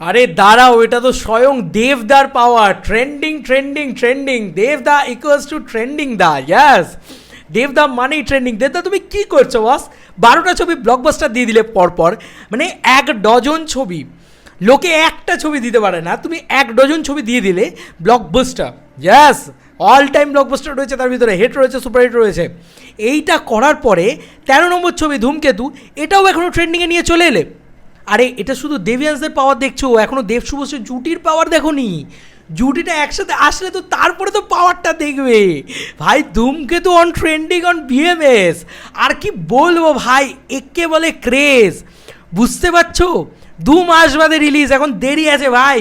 আরে দাঁড়াও, এটা তো স্বয়ং দেবদার পাওয়ার ট্রেন্ডিং ট্রেন্ডিং ট্রেন্ডিং দেবদা ইকুয়ালস টু ট্রেন্ডিং দা ইয়াস দেবদা মানেই ট্রেন্ডিং দেবদা, তুমি কি করছ বস বারোটা ছবি ব্লকবাস্টার দিয়ে দিলে পরপর মানে এক ডজন ছবি। লোকে একটা ছবি দিতে পারে না, তুমি এক ডজন ছবি দিয়ে দিলে blockbuster yes all time blockbuster রয়েছে তার ভিতরে হিট রয়েছে সুপার হিট রয়েছে। এইটা করার পরে তেরো নম্বর ছবি ধূমকেতু, এটাও এখনও ট্রেন্ডিংয়ে নিয়ে চলে এলে। আরে, এটা শুধু দেবিয়ান্সদের পাওয়ার দেখছ এখনও দেব শুভশ্রী জুটির পাওয়ার দেখোনি। জুটিটা একসাথে আসলে তো তারপরে তো পাওয়ারটা দেখবে। ভাই, Dhumketu on trending on BMS আর কি বলব ভাই, একে বলে ক্রেজ বুঝতে পারছ? দু মাস বাদে রিলিজ এখন দেরি আছে ভাই।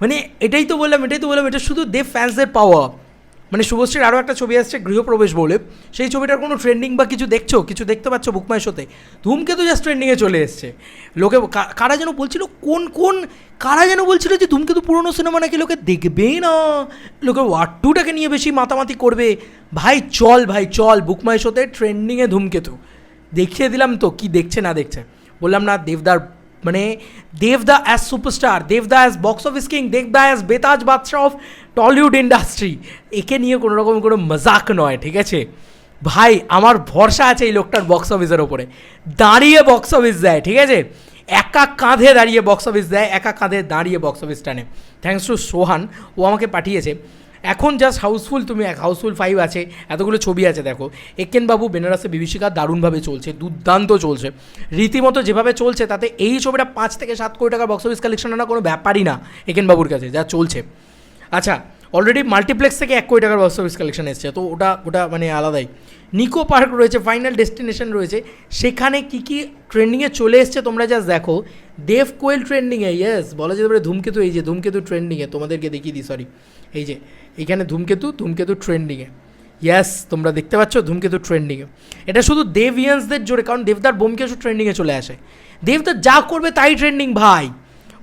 মানে এটাই তো বললাম, এটাই তো বললাম, এটা শুধু দেব ফ্যান্সদের পাওয়া মানে শুভশ্রীর আরও একটা ছবি আসছে, গৃহপ্রবেশ বলে। সেই ছবিটার কোনো ট্রেন্ডিং বা কিছু দেখছ? কিছু দেখতে পাচ্ছ বুকমাই শোতে ধূমকেতু জাস্ট ট্রেন্ডিংয়ে চলে এসছে। লোকে কারা যেন বলছিল, কোন কোন, কারা যেন বলছিল যে ধূমকেতু পুরনো সিনেমা নাকি লোকে দেখবেই না? লোকে ওয়ার টুটাকে নিয়ে বেশি মাতামাতি করবে। ভাই, চল ভাই, চল বুকমাই শোতে ট্রেন্ডিংয়ে ধূমকেতু। দেখিয়ে দিলাম তো, কি দেখছে, না দেখছে। বললাম, না, দেবদার মানে দেবদা অ্যাজ সুপারস্টার দেবদা অ্যাজ বক্স অফিস কিং দেবদা অ্যাজ বেতাজ বাদশাহ অফ টলিউড ইন্ডাস্ট্রি একে নিয়ে কোনো রকম কোনো মজাক নয়, ঠিক আছে? ভাই, আমার ভরসা আছে এই লোকটার বক্স অফিসের ওপরে। দাঁড়িয়ে বক্স অফিস দেয়, ঠিক আছে? একা কাঁধে দাঁড়িয়ে বক্স অফিস দেয়, একা কাঁধে দাঁড়িয়ে বক্স অফিস টানে। থ্যাংকস টু সোহান ও আমাকে পাঠিয়েছে। এখন জাস্ট হাউসফুল তুমি এক হাউসফুল ফাইভ আছে, এতগুলো ছবি আছে দেখো। একেনবাবু বেনারসে বিভীষিকা দারুণভাবে চলছে, দুর্দান্ত চলছে। রীতিমতো যেভাবে চলছে, তাতে এই ছবিটা পাঁচ থেকে সাত কোটি টাকার বক্স অফিস কালেকশন আনা কোনো ব্যাপারই না একেনবাবুর কাছে, যা চলছে। আচ্ছা অলরেডি মাল্টিপ্লেক্স থেকে এক কোটি টাকার বক্স অফিস কালেকশন এসছে, তো ওটা ওটা মানে আলাদাই। নিকো পার্ক রয়েছে ফাইনাল ডেস্টিনেশন রয়েছে। সেখানে কী কী ট্রেন্ডিংয়ে চলে এসছে তোমরা জাস্ট দেখো। দেব কোয়েল ট্রেন্ডিংয়ে ইয়েস বলা যেতে পারে ধূমকেতু এই যে, ধূমকেতু ট্রেন্ডিংয়ে তোমাদেরকে দেখিয়ে দিই সরি এই যে এইখানে ধূমকেতু ধূমকেতু ট্রেন্ডিংয়ে ইয়েস তোমরা দেখতে পাচ্ছ ধূমকেতু ট্রেন্ডিংয়ে এটা শুধু দেবিয়ান্সদের জোরে, কারণ দেবদার বোমকেশু ট্রেন্ডিংয়ে চলে আসে দেবদার যা করবে তাই ট্রেন্ডিং ভাই,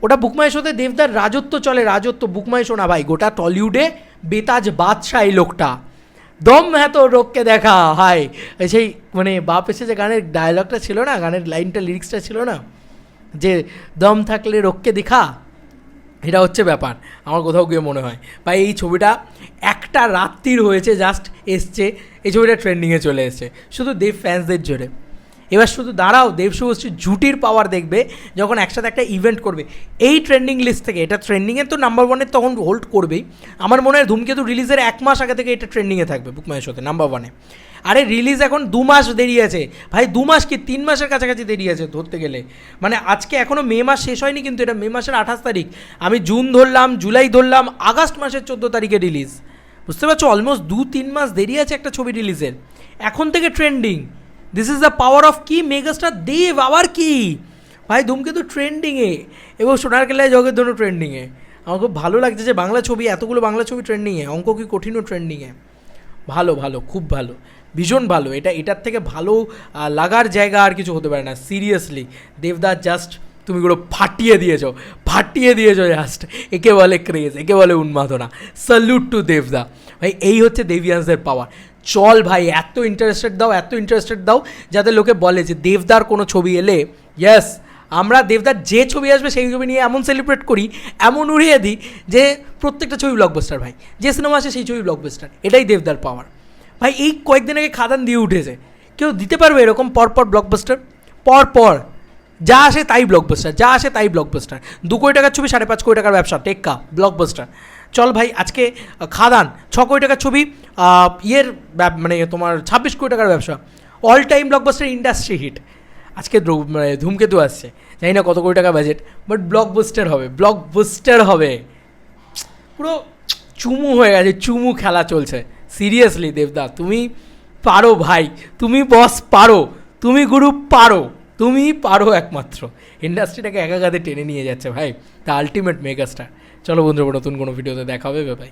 ওটা বুকমাই শোতে দেবদার রাজত্ব চলে, রাজত্ব বুকমাই শোনা ভাই, গোটা টলিউডে বেতাজ বাদশাহ এই লোকটা, দম হ্যাঁ তো রোগকে দেখা হাই সেই মানে বাপ এসে যে গানের ডায়লগটা ছিল না, গানের লাইনটা লিরিক্সটা ছিল না যে দম থাকলে রোগকে দেখা, এটা হচ্ছে ব্যাপার, আমার কোথাও গিয়ে মনে হয়। বা এই ছবিটা একটা রাত্রির হয়েছে জাস্ট এসছে, এই ছবিটা ট্রেন্ডিংয়ে চলে এসছে। শুধু দেব ফ্যান্সদের জোরে। এবার শুধু দাঁড়াও, দেব শুভশ্রী জুটির পাওয়ার দেখবে, যখন একসাথে একটা ইভেন্ট করবে। এই ট্রেন্ডিং লিস্ট থেকে, এটা ট্রেন্ডিংয়ে তো নাম্বার ওয়ানে তখন হোল্ড করবেই। আমার মনে হয় ধূমকেতু রিলিজের এক মাস আগে থেকে এটা ট্রেন্ডিংয়ে থাকবে বুকমায়ের শোতে নাম্বার ওয়ানে আরে রিলিজ এখন দু মাস দেরি আছে। ভাই, দু মাস কি? তিন মাসের কাছাকাছি দেরি আছে ধরতে গেলে। মানে আজকে এখনও মে মাস শেষ হয়নি, কিন্তু এটা মে মাসের আঠাশ তারিখ। আমি জুন ধরলাম, জুলাই ধরলাম, আগস্ট মাসের চোদ্দ তারিখে রিলিজ বুঝতে পারছ? অলমোস্ট দু তিন মাস দেরি আছে একটা ছবি রিলিজের এখন থেকে trending this is the power of কি মেগাস্টার দেব আবার কি ভাই, ধূমকেতু ট্রেন্ডিংয়ে এবং সোনার কেলায় জগের ধনু ট্রেন্ডিংয়ে আমার খুব ভালো লাগছে যে বাংলা ছবি, এতগুলো বাংলা ছবি ট্রেন্ডিংয়ে অঙ্ক কি কঠিনও ট্রেন্ডিংয়ে ভালো ভালো, খুব ভালো। ভীষণ ভালো। এটা, এটার থেকে ভালো লাগার জায়গা আর কিছু হতে পারে না। সিরিয়াসলি দেবদাস জাস্ট তুমি গুলো ফাটিয়ে দিয়েছ। ফাটিয়ে দিয়েছ জাস্ট একে বলে ক্রেজ একে বলে উন্মাদনা। স্যালুট টু দেবদা ভাই, এই হচ্ছে দেবিয়ান্সদের পাওয়ার চল ভাই, এত ইন্টারেস্টেড দাও, এত ইন্টারেস্টেড দাও, যাতে লোকে বলে যে দেবদার কোনো ছবি এলে। ইয়েস আমরা দেবদার যে ছবি আসবে সেই ছবি নিয়ে এমন সেলিব্রেট করি, এমন উড়িয়ে দিই যে প্রত্যেকটা ছবি ব্লকবাস্টার ভাই। যে সিনেমা আসে সেই ছবি ব্লকবাস্টার এটাই দেবদার পাওয়ার ভাই, এই কয়েকদিন আগে খাদান দিয়ে উঠেছে। কেউ দিতে পারবে এরকম পরপর ব্লকবাস্টার পর পর যা আসে তাই ব্লকবাস্টার যা আসে তাই ব্লকবাস্টার দু কোটি টাকার ছবি, সাড়ে পাঁচ কোটি টাকার ব্যবসা টেক্কা ব্লকবাস্টার চল ভাই, আজকে খাদান, ছ কোটি টাকার ছবি ইয়ের মানে তোমার ছাব্বিশ কোটি টাকার ব্যবসা। All time blockbuster industry hit আজকে মানে ধূমকেতু আসছে। জানি না কত কোটি টাকা বাজেট বাট ব্লকবাস্টার হবে ব্লকবাস্টার হবে। পুরো চুমু হয়ে গেছে, চুমু খেলা চলছে। সিরিয়াসলি দেবদা, তুমি পারো ভাই, তুমি বস পারো, তুমি গুরু পারো। তুমি পারো একমাত্র। ইন্ডাস্ট্রিটাকে একা টেনে নিয়ে যাচ্ছে, ভাই। দ্য আলটিমেট মেগাস্টার চলো বন্ধুরা, নতুন কোনো ভিডিওতে দেখা হবে ভাই